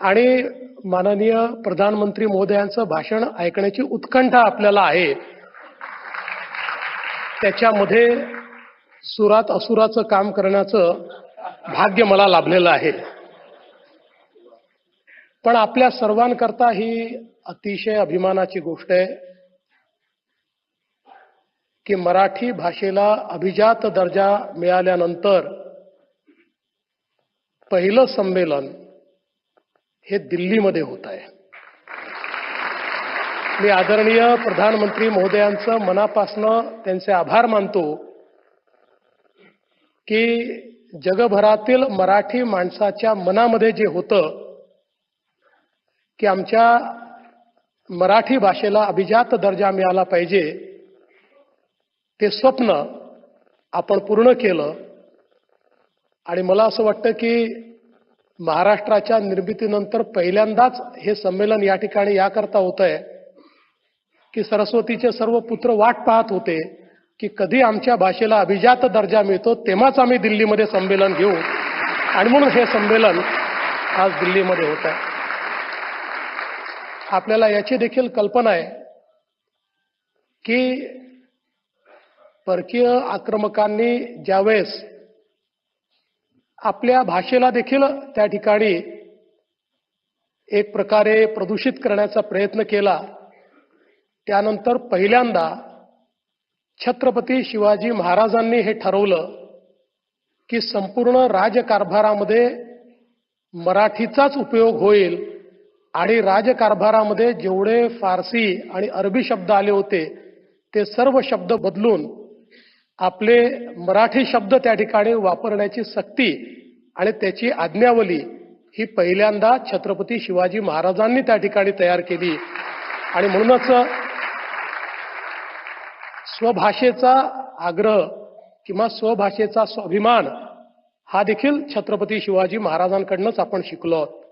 आणि माननीय प्रधानमंत्री मोदयांचं भाषण ऐकण्याची उत्कंठा आपल्याला आहे. त्याच्यामध्ये सुरात असुराचं काम करण्याचं भाग्य मला लाभलेलं आहे. पण आपल्या सर्वांकरता ही अतिशय अभिमानाची गोष्ट आहे की मराठी भाषेला अभिजात दर्जा मिळाल्यानंतर पहिलं संमेलन हे दिल्लीमध्ये होत आहे. मी आदरणीय प्रधानमंत्री महोदयांचं मनापासनं त्यांचे आभार मानतो की जगभरातील मराठी माणसाच्या मनामध्ये जे होतं की आमच्या मराठी भाषेला अभिजात दर्जा मिळाला पाहिजे ते स्वप्न आपण पूर्ण केलं. आणि मला असं वाटतं की महाराष्ट्राच्या निर्मितीनंतर पहिल्यांदाच हे संमेलन या ठिकाणी याकरता होत आहे की सरस्वतीचे सर्व पुत्र वाट पाहत होते की कधी आमच्या भाषेला अभिजात दर्जा मिळतो तेव्हाच आम्ही दिल्लीमध्ये संमेलन घेऊ. आणि म्हणून हे संमेलन आज दिल्लीमध्ये होत आहे आपल्याला याची देखील कल्पना आहे की परकीय आक्रमकांनी ज्यावेळेस आपल्या भाषेला देखील त्या ठिकाणी एक प्रकारे प्रदूषित करण्याचा प्रयत्न केला. त्यानंतर पहिल्यांदा छत्रपती शिवाजी महाराजांनी हे ठरवलं की संपूर्ण राजकारभारामध्ये मराठीचाच उपयोग होईल आणि राजकारभारामध्ये जेवढे फारसी आणि अरबी शब्द आले होते ते सर्व शब्द बदलून आपले मराठी शब्द त्या ठिकाणी वापरण्याची सक्ती आणि त्याची आज्ञावली ही पहिल्यांदा छत्रपती शिवाजी महाराजांनी त्या ठिकाणी तयार केली. आणि म्हणूनच स्वभाषेचा आग्रह किंवा स्वभाषेचा स्वाभिमान हा देखील छत्रपती शिवाजी महाराजांकडनंच आपण शिकलो आहोत.